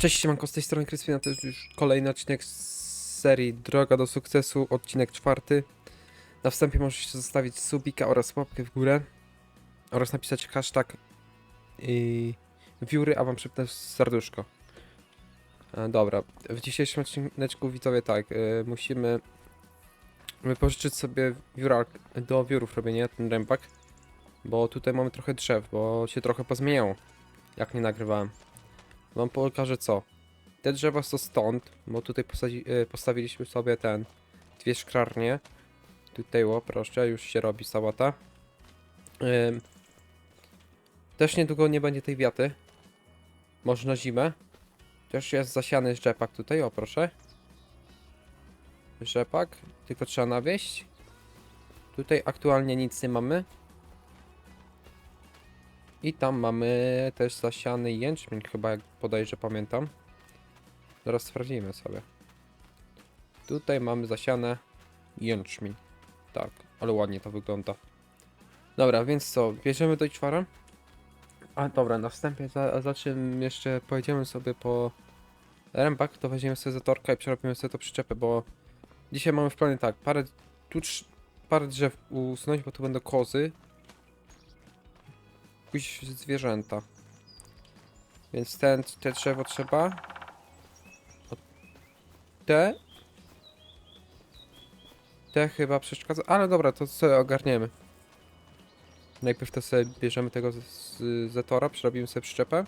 Cześć, siemanko, z tej strony Kryspina, to jest już kolejny odcinek z serii Droga do Sukcesu, odcinek czwarty. Na wstępie możecie zostawić subika oraz łapkę w górę oraz napisać hashtag i wióry, a wam przypnę serduszko. E, dobra, w dzisiejszym odcineczku widzowie tak, e, musimy wypożyczyć sobie wióra do wiórów robienia, ten rębak, bo tutaj mamy trochę drzew, bo się trochę pozmieniało, jak nie nagrywałem. Wam pokażę co. Te drzewa są stąd, bo tutaj posadzi, e, postawiliśmy sobie ten, dwie szklarnie. Tutaj, o proszę, już się robi sałata. Ym, też niedługo nie będzie tej wiaty. Może na zimę. Też jest zasiany rzepak tutaj, o proszę. Rzepak, tylko trzeba nawieść. Tutaj aktualnie nic nie mamy. I tam mamy też zasiany jęczmień, chyba jak bodajże pamiętam. Zaraz sprawdzimy sobie. Tutaj mamy zasiane jęczmień. Tak, ale ładnie to wygląda. Dobra, więc co, bierzemy do czwara? A dobra, na wstępie za, za czym jeszcze pojedziemy sobie po rębak, to weźmiemy sobie zatorkę i przerobimy sobie to przyczepę, bo dzisiaj mamy w planie tak, parę, tu parę drzew usunąć, bo tu będą kozy, pójść zwierzęta. Więc ten, te drzewo trzeba. Te. Te chyba przeszkadza. Ale dobra, to sobie ogarniemy. Najpierw to sobie bierzemy tego z, z Zetora, przerobimy sobie przyczepę.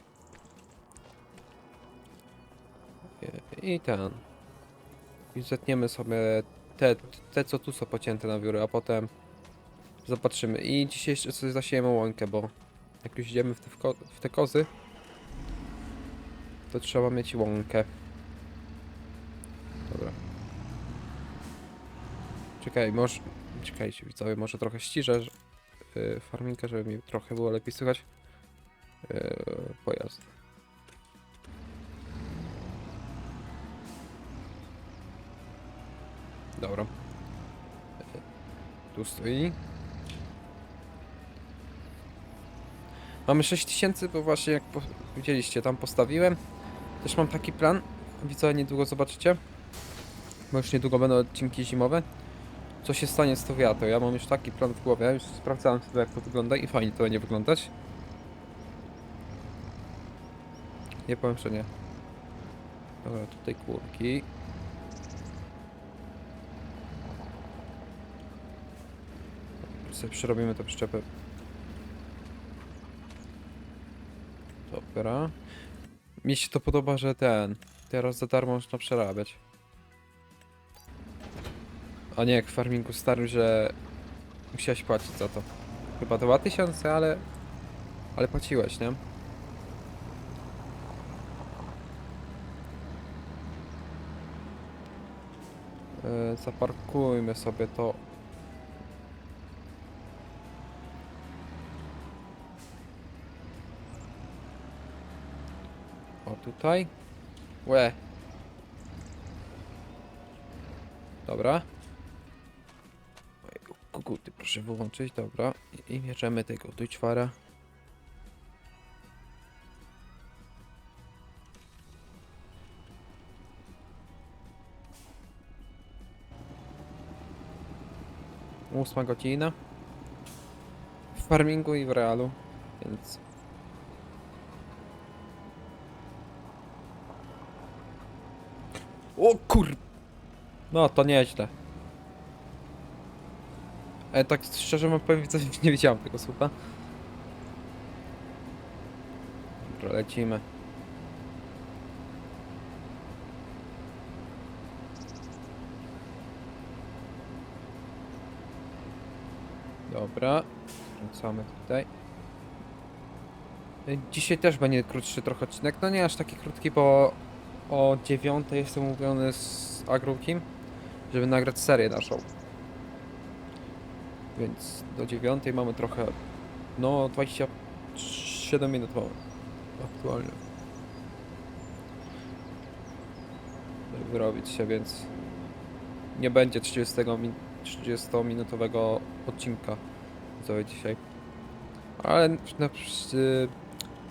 I ten. I zetniemy sobie te, te, co tu są pocięte na wióry, a potem zobaczymy. I dzisiaj jeszcze sobie zasiejemy łąkę, bo jak już idziemy w te, w w te kozy, to trzeba mieć łąkę. Dobra. Czekaj, może... Czekajcie, widzowie, może trochę ściszę yy, farminkę, żeby mi trochę było lepiej słychać. Yy, pojazd. Dobra. Yy, Tu stoi. Mamy 6000, bo właśnie jak widzieliście, tam postawiłem. Też mam taki plan. Widzowie niedługo zobaczycie. Bo już niedługo będą odcinki zimowe. Co się stanie z tą? Ja mam już taki plan w głowie. Już sprawdzałem sobie jak to wygląda i fajnie to będzie wyglądać. Nie powiem, że nie. Dobra, tutaj kurki. Sobie przerobimy tę przyczepę Dobra. Mi się to podoba, że ten. Teraz za darmo można przerabiać. A nie jak w farmingu starym, że musiałeś płacić za to. Chyba 2000, ale. Ale płaciłeś, nie? Yy, zaparkujmy sobie to. Tutaj. Łe. Dobra. Kukuty proszę wyłączyć, dobra. I, i tego czwara. Ósma godzina. W farmingu i w realu, więc O kur... No, to nieźle. E, tak szczerze wam powiem, nie widziałem tego słupa. Dobra, lecimy. Dobra, wracamy tutaj. E, Dzisiaj też będzie krótszy trochę odcinek, no nie aż taki krótki, bo o 9 jestem umówiony z Agrukim, żeby nagrać serię naszą. Więc do 9 mamy trochę, no 27 minut mamy aktualnie. Żeby wyrobić się, więc nie będzie 30, min 30 minutowego odcinka widzowie dzisiaj. Ale na, przy-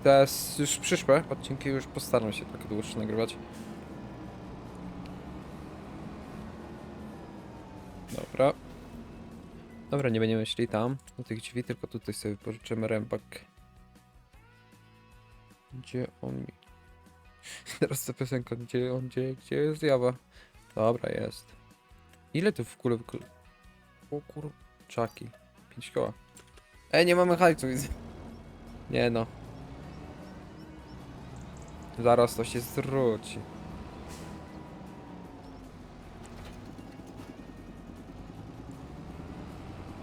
Teraz już przyszłe odcinki już postaram się trochę dłuższe nagrywać. Dobra. Dobra, nie będziemy szli tam, do tych drzwi, tylko tutaj sobie pożyczymy rębak. Gdzie on. Teraz ta piosenka, gdzie on, gdzie, gdzie jest Jawa? Dobra, jest. Ile tu w ogóle... O kurczaki. 5 koła. Ej, nie mamy hajcu, widzę. Nie no. Zaraz to się zwróci.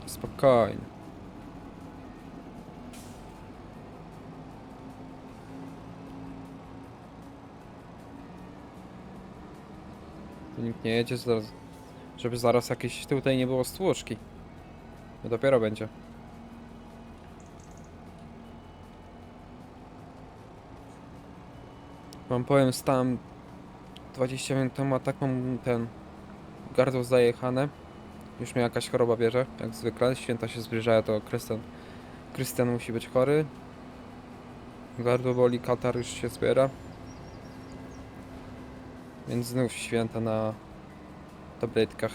Spokojnie. Nikt nie jedzie, zaraz, żeby zaraz jakieś tutaj nie było stłuczki. No dopiero będzie. Wam powiem, stałem 20 minut temu, a tak mam ten gardło zajechane. Już mnie jakaś choroba bierze, jak zwykle. Święta się zbliżają, to Krystian, Krystian musi być chory. Gardło boli, katar już się zbiera. Więc znów święta na tabletkach.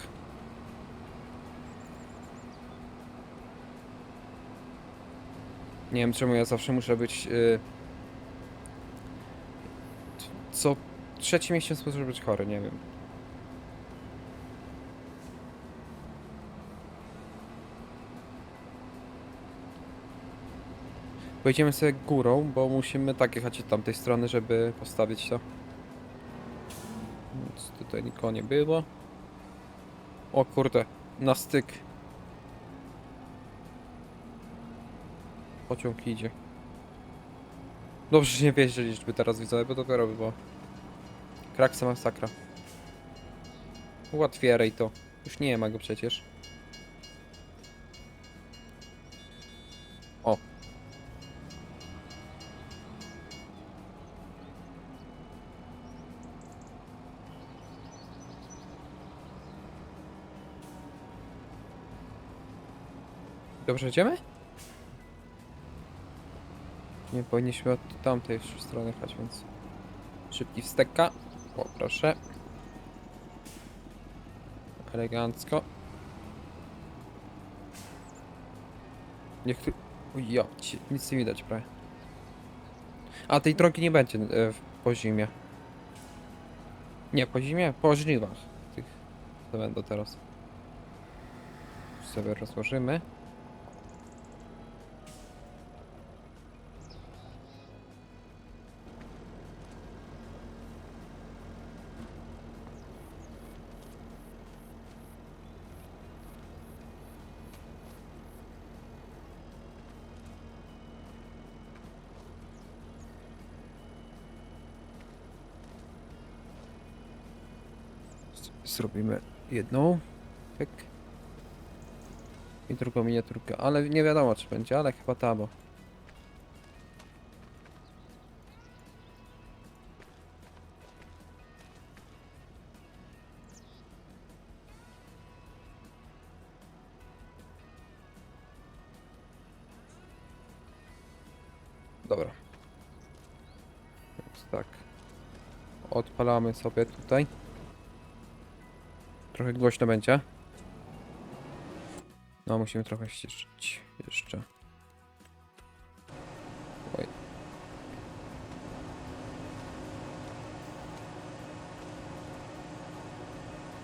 Nie wiem czemu ja zawsze muszę być y, co trzeci miesiąc muszę być chory, nie wiem. Pojedziemy sobie górą, bo musimy tak jechać od tamtej strony, żeby postawić to. Więc tutaj nikogo nie było. O kurde, na styk. Pociąg idzie. Dobrze, że nie wjeździliśmy teraz widzowie, bo dopiero by było. Kraksa masakra. Ułatwieraj to. Już nie ma go przecież. O. Dobrze idziemy? Nie powinniśmy od tamtej strony jechać, więc... Szybki wsteka. O, proszę. Elegancko. Niech tu... Ja, nic nie widać prawie. A, tej drogi nie będzie w, po zimie. Nie, po zimie? Po żniwach. Tych, co będą teraz. Sobie rozłożymy. Zrobimy jedną. Pyk. I drugą miniaturkę, ale nie wiadomo czy będzie, ale chyba ta, bo... Dobra. Więc tak. Odpalamy sobie tutaj. Trochę głośno będzie. No, musimy trochę ściszyć jeszcze. Oj.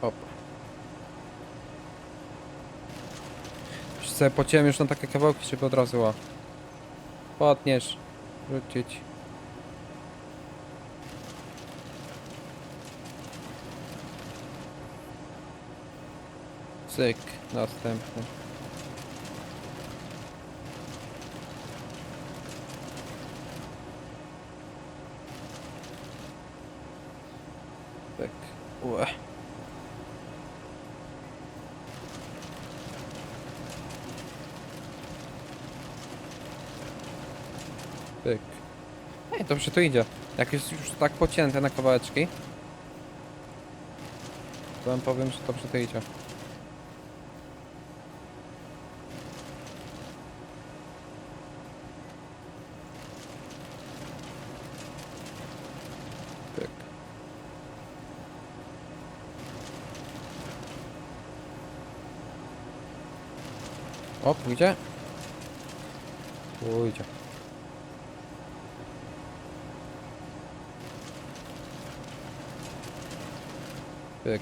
Hop. Już sobie już na takie kawałki, żeby od razu o. Podniesz. Rzucić. Cyk, następny. Cyk. Ue. Cyk. Ej, dobrze to idzie. Jak jest już tak pocięte na kawałeczki, to wam powiem, że dobrze to idzie. O, pójdzie? Pójdzie. Pyk.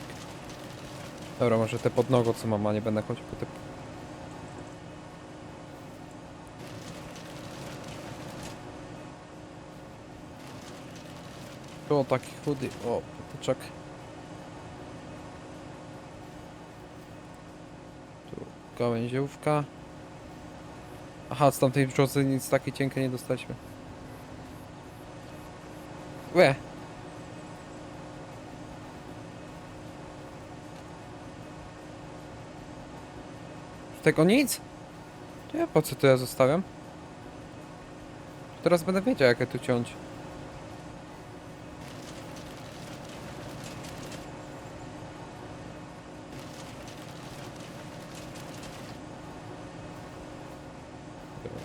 Dobra, może te pod nogą co mam, a nie będę chodził po te... O, taki chudy. O, potyczek. Tu gałęziówka. Aha, z tamtej brzozy nic takiej cienkiej nie dostaliśmy. Łe! Tego nic? To ja po co to ja zostawiam? Teraz będę wiedział jak je tu ciąć.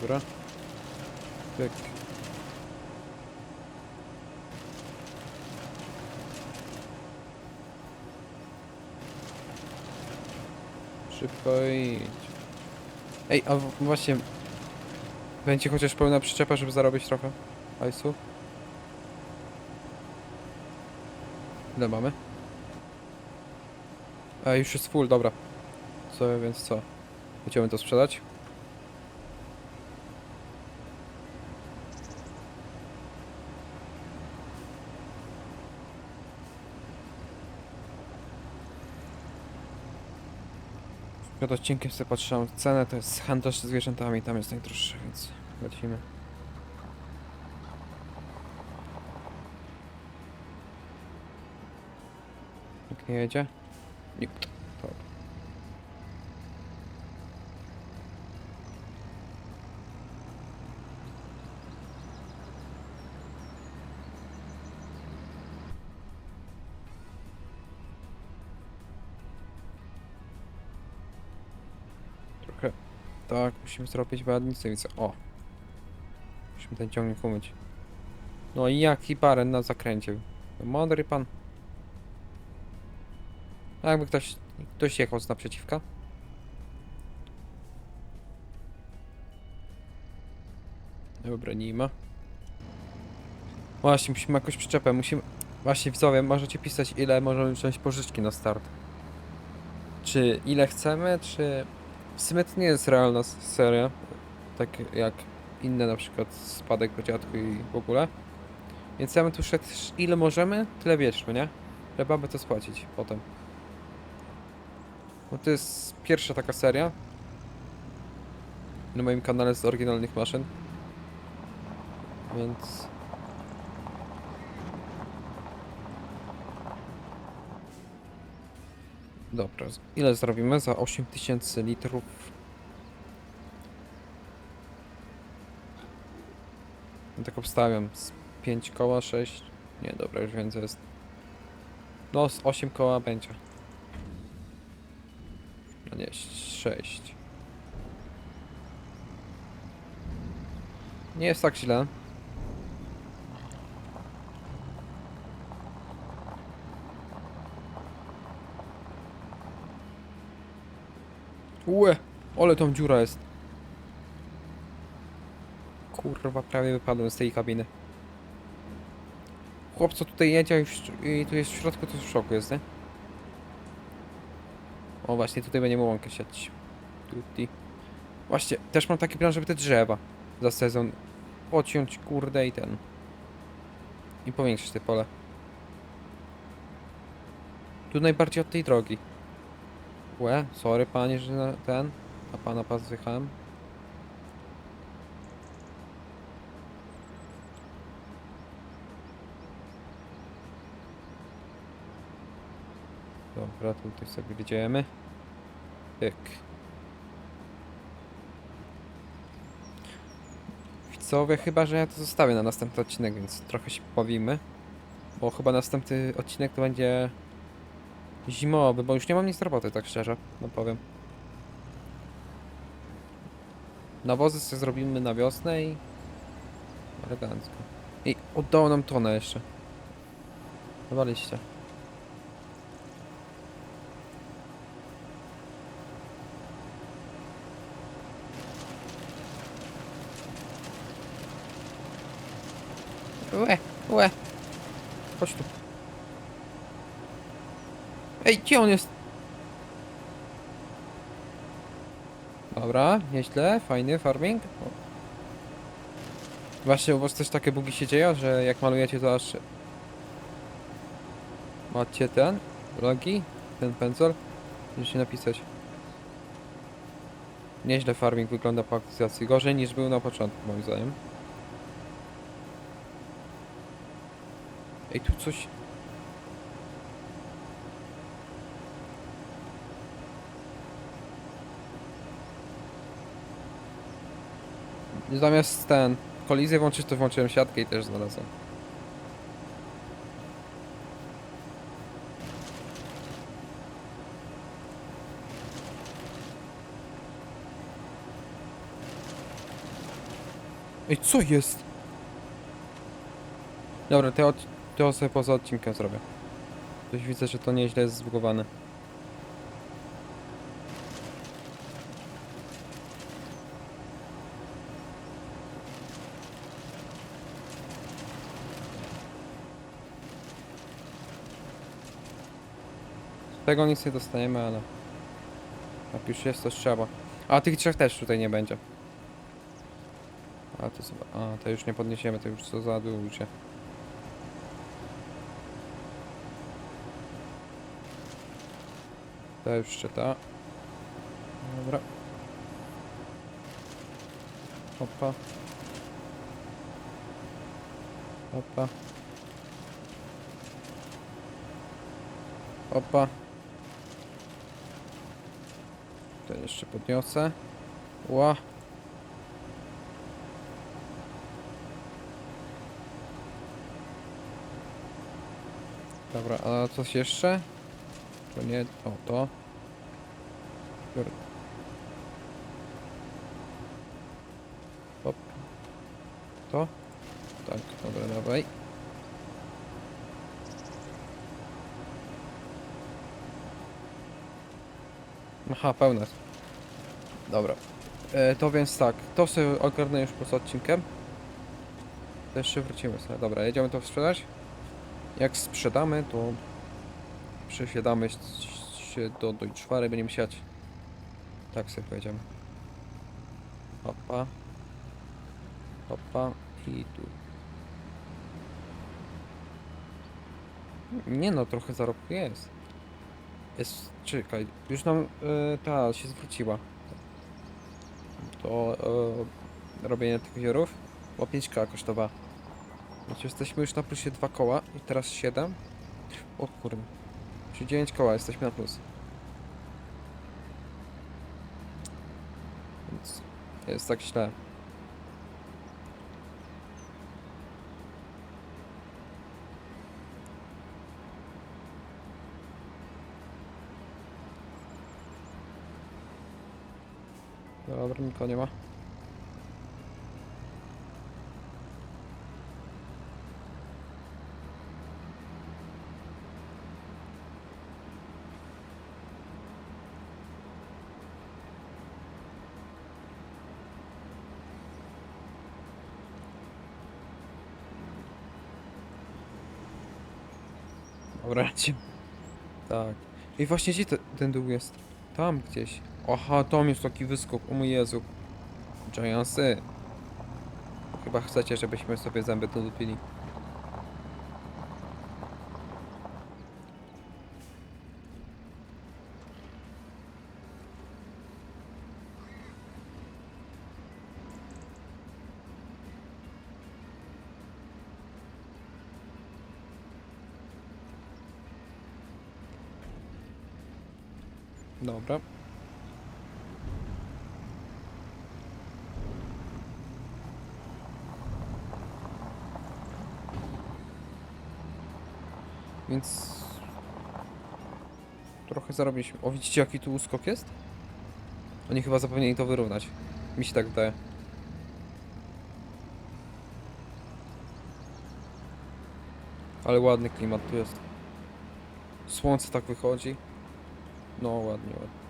Dobra. Pyk. Szybko idź. Ej, a właśnie... Będzie chociaż pełna przyczepa, żeby zarobić trochę hajsu? Ile mamy? A, już jest full, dobra. Co, więc co? Będziemy to sprzedać? Przed odcinkiem sobie patrzyłem cenę, to jest handlarz z zwierzętami, tam jest najdroższy, więc lecimy. Nikt nie jedzie? Nikt. Musimy zrobić badnicę i co? O! Musimy ten ciągnik umyć. No i jaki baren na zakręcie. Mądry pan. A jakby ktoś, ktoś jechał z naprzeciwka? Dobra, nie ma. Właśnie, musimy jakoś przyczepę, musimy... Właśnie, widzowie, możecie pisać ile możemy wziąć pożyczki na start. Czy ile chcemy, czy... W sumie to nie jest realna seria, tak jak inne na przykład spadek po dziadku i w ogóle. Więc ja bym tu szedł ile możemy, tyle bierzmy, nie? Trzeba by to spłacić potem. Bo to jest pierwsza taka seria na moim kanale z oryginalnych maszyn. Więc... Dobra, ile zrobimy za 8000 litrów? Ja tak obstawiam, z 5 koła, 6? Nie, dobra, już więcej jest. No, z 8 koła będzie. No nie, 6. Nie jest tak źle. Ue, ale tam dziura jest. Kurwa, prawie wypadłem z tej kabiny. Chłop, co tutaj jedzie już, i tu jest w środku, to w szoku jest, nie? O, właśnie, tutaj będziemy łąkę siać. Tutti. Właśnie, też mam taki plan, żeby te drzewa za sezon odciąć, kurde, i ten. I powiększyć te pole. Tu najbardziej od tej drogi. Łe, sorry panie, że na ten, a pana pas zjechałem. Dobra, tutaj sobie jedziemy. Pyk. Widzowie, chyba, że ja to zostawię na następny odcinek, więc trochę się pobawimy. Bo chyba następny odcinek to będzie zimowy, bo już nie mam nic roboty, tak szczerze, no powiem. Nawozy sobie zrobimy na wiosnę i... Elegancko. I oddało nam tonę jeszcze. Dawaliście. Łe, łe. Chodź tu. Ej, gdzie on jest? Dobra, nieźle, fajny farming. Właśnie u was też takie bugi się dzieją, że jak malujecie to aż... Macie ten, logi, ten pędzel. Musicie napisać. Nieźle farming wygląda po aktualizacji. Gorzej niż był na początku, moim zdaniem. Ej, tu coś... Zamiast ten kolizję włączyć, to włączyłem siatkę i też znalazłem. Ej, co jest? Dobra, to, od, sobie poza odcinkiem zrobię. Coś widzę, że to nieźle jest zbugowane. Tego nic nie dostajemy, ale... Jak już jest, to trzeba. A tych trzech też tutaj nie będzie. A to, a, to już nie podniesiemy, to już co za duże. To już szczyta. Dobra. Hopa. Hopa. Hopa. To jeszcze podniosę. Ła. Dobra, a coś jeszcze? To nie, o to. Hop. To? Tak, dobra, dawaj. Aha, pełne. Dobra. E, to więc tak, to sobie ogarnę już poza odcinkiem. To jeszcze wrócimy sobie. Dobra, jedziemy to sprzedać. Jak sprzedamy, to przesiadamy się do Deutschwary, będziemy siać. Tak sobie powiedziałem. Hopa. Hopa. I tu. Nie no, trochę zarobku jest. Jest, czekaj, już nam e, ta się zwróciła. To e, robienie tych wiorów, bo 5k kosztowała. Znaczy jesteśmy już na plusie 2 koła i teraz 7. O kurde. Czyli 9 koła, jesteśmy na plus. Więc jest tak źle. Dobra, nikogo nie ma. Dobra, lecimy. Tak. I właśnie gdzie te, ten dół jest? Tam gdzieś. Aha, tam jest taki wyskok. O mój Jezu. Giantsy. Chyba chcecie, żebyśmy sobie zęby dolupili. Dobra. Więc trochę zarobiliśmy. O, widzicie jaki tu uskok jest? Oni chyba zapomnieli to wyrównać. Mi się tak wydaje. Ale ładny klimat tu jest. Słońce tak wychodzi. No ładnie, ładnie.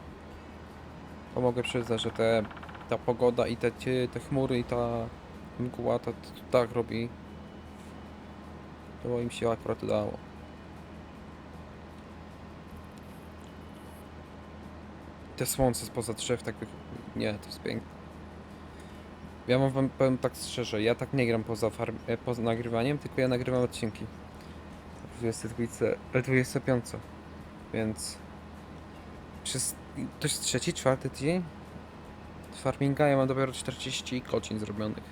To mogę przyznać, że te, ta pogoda i te, te chmury i ta mgła to, to tak robi To im się akurat udało. Te słońce spoza drzew tak... Nie, to jest piękne. Ja wam powiem tak szczerze, ja tak nie gram poza, farm, e, poza nagrywaniem, tylko ja nagrywam odcinki. W 22, e, 25. Więc... Przez... To jest trzeci, czwarty tydzień? Farminga ja mam dopiero 40 godzin zrobionych.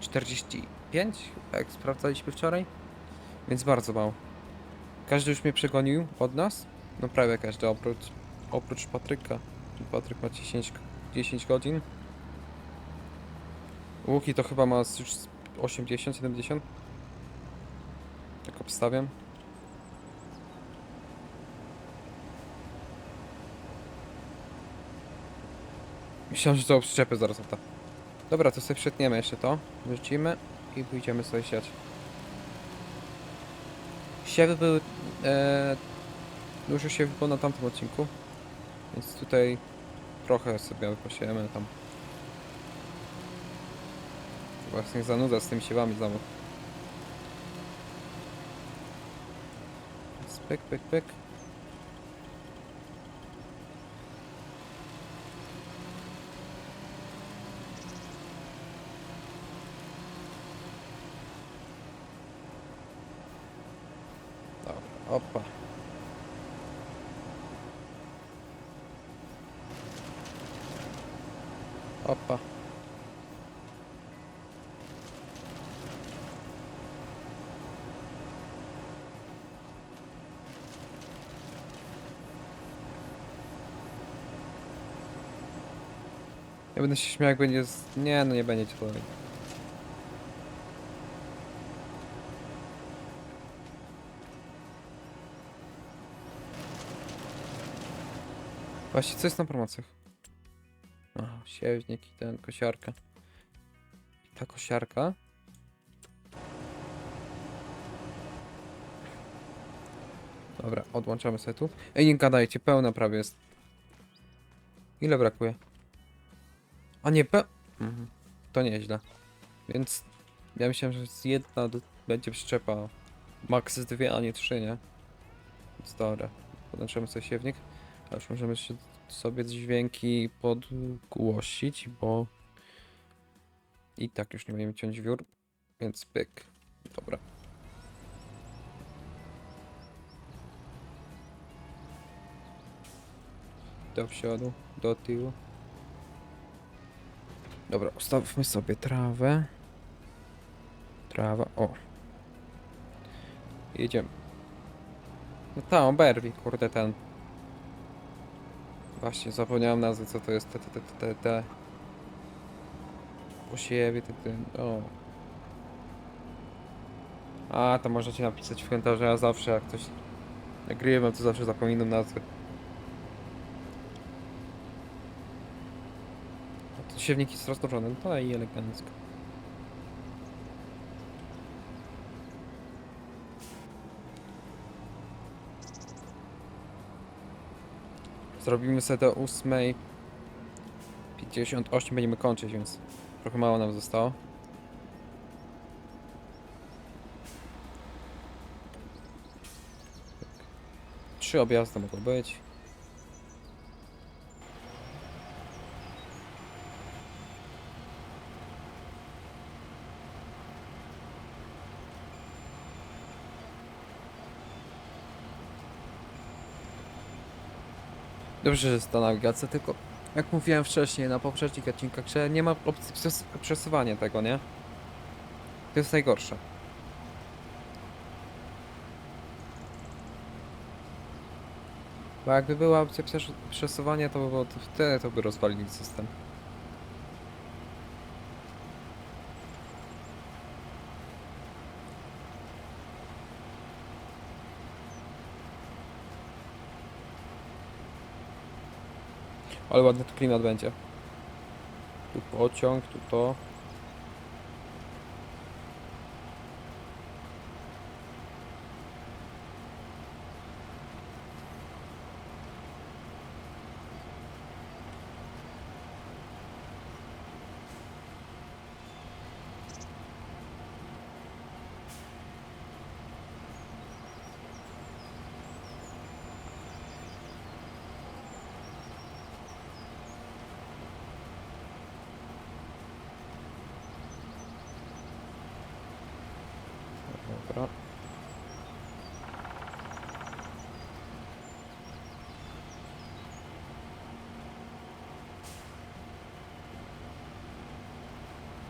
45, jak sprawdzaliśmy wczoraj. Więc bardzo mało. Każdy już mnie przegonił od nas. No prawie każdy, oprócz, oprócz Patryka. Patryk ma 10, 10 godzin. Łuki to chyba ma już z 80, 70. Tak obstawiam. Myślałem, że to przyczepy zaraz odda. Dobra, to sobie przetniemy jeszcze to. Wyrzucimy i pójdziemy sobie siać. Siewy były... E, dużo siewy było na tamtym odcinku. Więc tutaj trochę sobie posiejemy tam. Właśnie zanudza z tymi siewami znowu. Pyk, pyk, pyk. Dobra, opa. Opa. Ja będę się śmiał, jak będzie z... Nie, no nie będzie cię dalej. Właśnie, co jest na promocjach? Aha, sieźnik i ten, kosiarka. I ta kosiarka. Dobra, odłączamy sobie tu. Ej, nie gadajcie, pełna prawie jest. Ile brakuje? A nie, pe... Mhm. To nieźle. Więc ja myślałem, że z jedna będzie przyczepa. Max z dwie, a nie trzy, nie? Więc dobra. Podłączymy sobie siewnik. A już możemy się sobie dźwięki podgłosić, bo i tak już nie będziemy ciąć wiór, więc pyk. Dobra. Do przodu, do tyłu. Dobra, ustawmy sobie trawę. Trawa, o. Jedziemy. No tam, Berwi, kurde ten. Właśnie, zapomniałem nazwy, co to jest te, te, te, te, te. Te, te, o. A, to możecie napisać w komentarzu, ja zawsze jak coś nagrywam, to zawsze zapominam nazwy. Siewniki jest roztoczone, no to i elegancko. Zrobimy sobie do 8.58 będziemy kończyć, więc trochę mało nam zostało. Trzy objazdy mogą być. Dobrze, że jest ta nawigacja, tylko jak mówiłem wcześniej na poprzednich odcinkach, że nie ma opcji przes przesuwania tego, nie? To jest najgorsze. Bo jakby była opcja przes przesuwania, to by było to wtedy to by rozwalili system. Ale ładny tu klimat będzie. Tu pociąg, tu to. Dobra.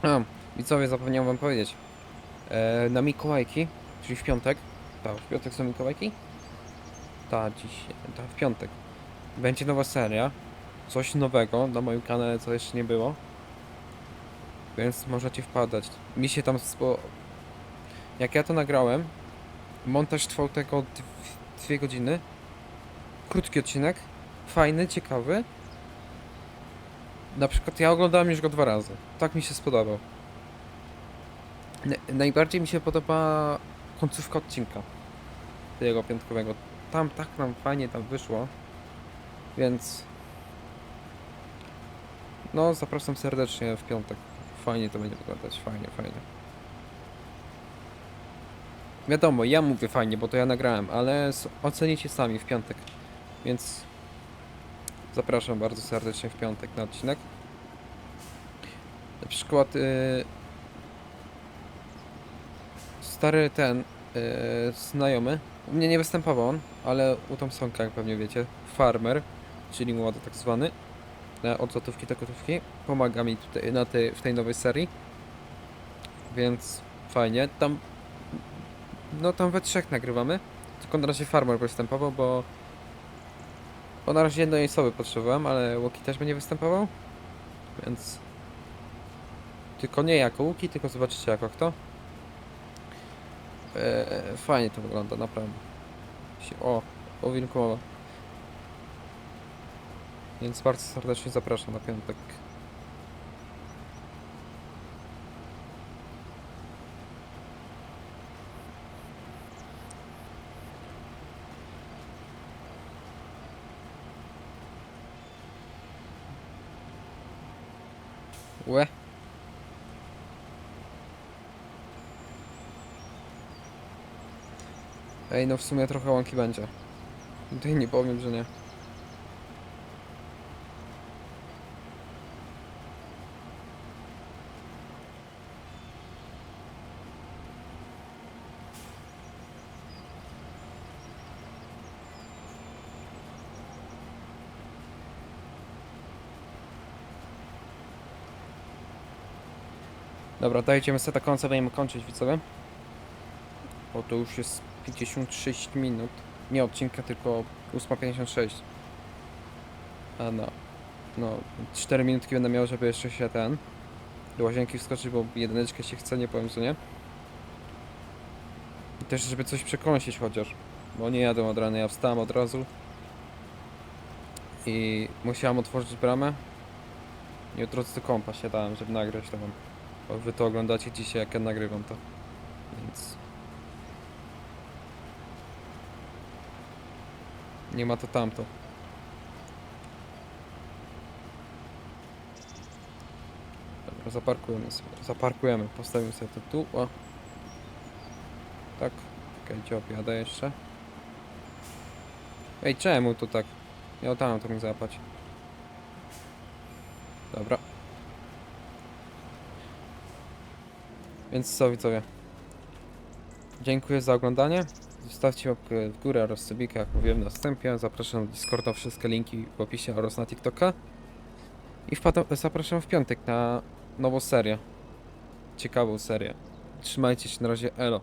A, widzowie, zapomniałem wam powiedzieć. E, na Mikołajki, czyli w piątek, tak, w piątek są Mikołajki? Tak, dziś, tak, w piątek. Będzie nowa seria, coś nowego na moim kanale, co jeszcze nie było. Więc możecie wpadać. Mi się tam spo... Jak ja to nagrałem, montaż trwał tego dw- dwie godziny. Krótki odcinek, fajny, ciekawy. Na przykład ja oglądałem już go dwa razy. Tak mi się spodobał. Na- najbardziej mi się podoba końcówka odcinka tego piątkowego. Tam tak nam fajnie tam wyszło. Więc no zapraszam serdecznie w piątek. Fajnie to będzie wyglądać, fajnie, fajnie. Wiadomo, ja mówię fajnie, bo to ja nagrałem, ale ocenicie sami w piątek. Więc zapraszam bardzo serdecznie w piątek na odcinek. Na przykład yy, stary ten yy, znajomy, u mnie nie występował on, ale u Tomsonka, jak pewnie wiecie, farmer, czyli młody tak zwany, e, od złotówki do gotówki, pomaga mi tutaj na tej, w tej nowej serii, więc fajnie, tam no tam we trzech nagrywamy, tylko na razie farmer występował, bo bo na razie jednej osoby potrzebowałem, ale Łuki też będzie występował, więc tylko nie jako Łuki, tylko zobaczycie jako kto. Eee, fajnie to wygląda, naprawdę. O, o wilku mowa. Więc bardzo serdecznie zapraszam na piątek. Łe. Ej, no w sumie trochę łąki będzie. Tutaj nie powiem, że nie. Dobra, dajcie seta końca, będziemy kończyć widzowie. Bo to już jest 56 minut. Nie odcinka, tylko 8.56. A no. No, 4 minutki będę miał, żeby jeszcze się ten do łazienki wskoczyć, bo jedyneczkę się chce, nie powiem co nie. I też, żeby coś przekąsić chociaż. Bo nie jadę od rana, ja wstałem od razu. I musiałem otworzyć bramę. I od razu do kąpa siadałem, żeby nagrać to wam. Wy to oglądacie dzisiaj, jak ja nagrywam to. Więc... Nie ma to tamto. Dobra, zaparkujemy sobie. Zaparkujemy, postawimy sobie to tu. O. Tak. Okej, okay, objadę jeszcze. Ej, czemu to tak? Miał tam to mi zapać. Dobra. Więc co widzowie? Dziękuję za oglądanie. Zostawcie w górę oraz subika, jak mówiłem na wstępie. Zapraszam do Discorda, wszystkie linki w opisie oraz na TikToka. I wpadam, zapraszam w piątek na nową serię. Ciekawą serię. Trzymajcie się na razie, elo.